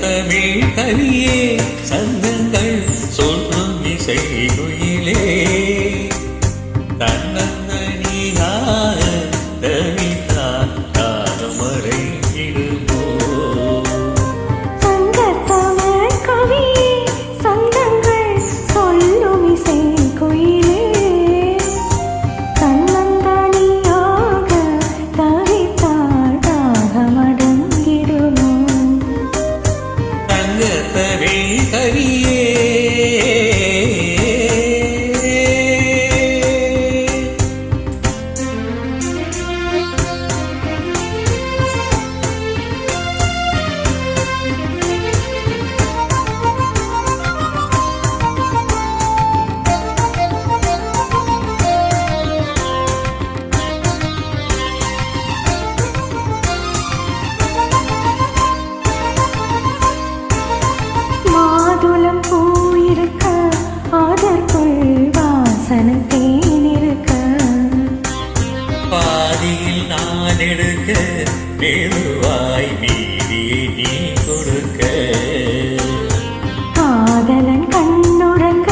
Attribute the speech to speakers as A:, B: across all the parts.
A: தமிழ் கவியே சந்தங்கள் சொல்லும் இசை குயிலே. எழுவாய் நீதியை நீ கொடுக்க.
B: காதலன் கண்ணுறங்க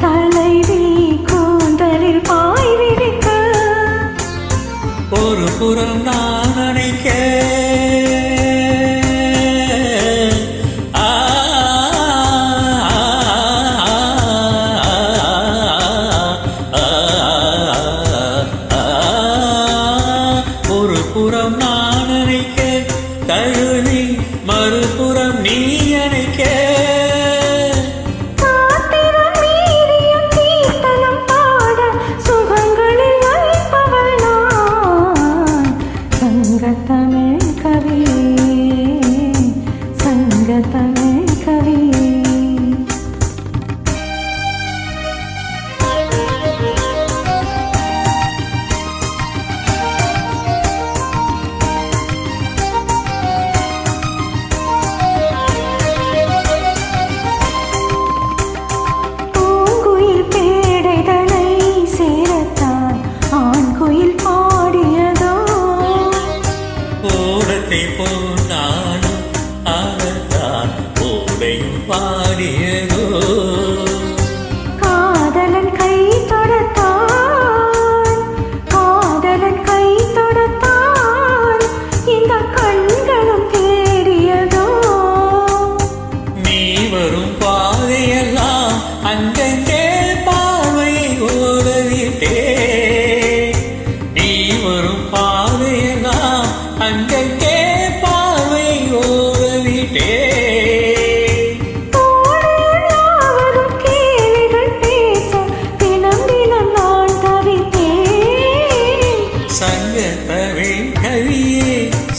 B: தலைவி கூந்தலில் பாய் விரிக்க.
A: ஒரு புறம் நான் நினைக்க புறம் 微风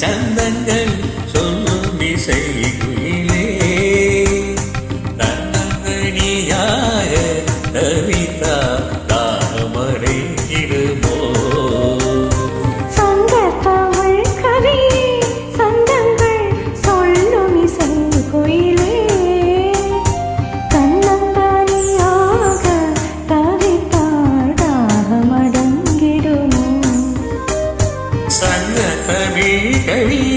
A: சந்தங்கள் சொல்லும் இசை. very